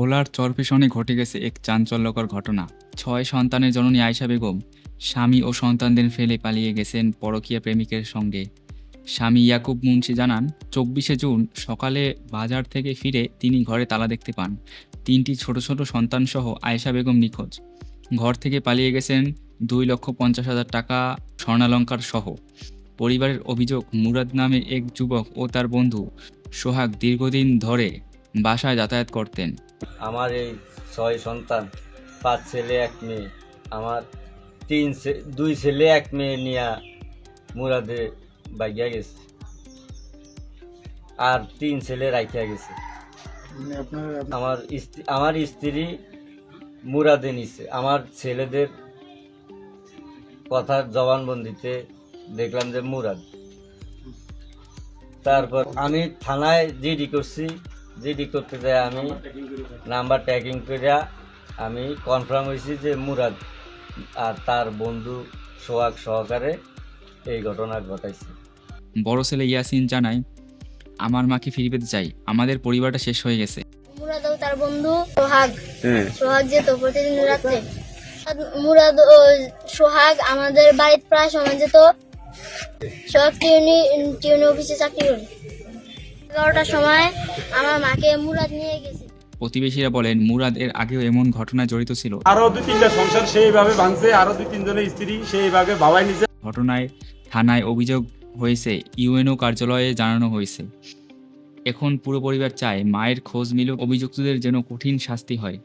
ভোলার চরপেশনে ঘটে গেছে এক চাঞ্চল্যকর ঘটনা। ছয় সন্তানের জননী আয়শা বেগম, স্বামী ও সন্তানদের ফেলে পালিয়ে গেছেন পরকীয়া প্রেমিকের সঙ্গে। স্বামী ইয়াকুব মুন্সি জানান, চব্বিশে জুন সকালে বাজার থেকে ফিরে তিনি ঘরে তালা দেখতে পান। তিনটি ছোট ছোট সন্তানসহ আয়েশা বেগম নিখোঁজ। ঘর থেকে পালিয়ে গেছেন দুই লক্ষ পঞ্চাশ হাজার টাকা স্বর্ণালঙ্কার সহ। পরিবারের অভিযোগ, মুরাদ নামে এক যুবক ও তার বন্ধু সোহাগ দীর্ঘদিন ধরে বাসায় যাতায়াত করতেন। আমার এই ছয় সন্তান পাঁচ ছেলে এক মেয়ে। আমার তিন দুই ছেলে এক মেয়ে নিয়ে মুরাদে বাইয়া গেছে। আর তিন ছেলে রাখিয়া গেছে। মানে আমার স্ত্রী আমার স্ত্রী মুরাদে নিছে। আমার ছেলেদের কথার জবানবন্দিতে দেখলাম যে মুরাদ। তারপর আমি থানায় জিডি করছি। জিডি করতে যাই আমি নাম্বার ট্যাকিং করে আমি কনফার্ম হয়েছি যে মুরাদ আর তার বন্ধু সোহাগ সহকারে এই ঘটনা ঘটাইছে। বড় ছেলে ইয়াসিন জানায় আমার মাকে ফিরে পেতে চাই আমাদের পরিবারটা শেষ হয়ে গেছে। মুরাদ ও তার বন্ধু সোহাগ। সোহাগ যেত প্রতিদিন রাত্রে। মুরাদ ও সোহাগ আমাদের বাড়িতে প্রায় সময় যেত সোহাগ টিউনি টিউনি অফিসে চাকরি করে। এগারোটার সময় আমার মাকে মুরাদ নিয়ে গেছে। প্রতিবেশীরা বলেন মুরাদ এর আগেও এমন ঘটনা জড়িত ছিল। আরও দুই তিনটা সংসার সেইভাবে ভাঙছে আরও দুই তিনজনের স্ত্রী সেইভাবে বাবাই নিছে ঘটনায় থানায় অভিযোগ হয়েছে ইউএনও কার্যালয়ে জানানো হয়েছে। এখন পুরো পরিবার চায় মায়ের খোঁজ মিলুক অভিযুক্তদের যেন কঠিন শাস্তি হয়।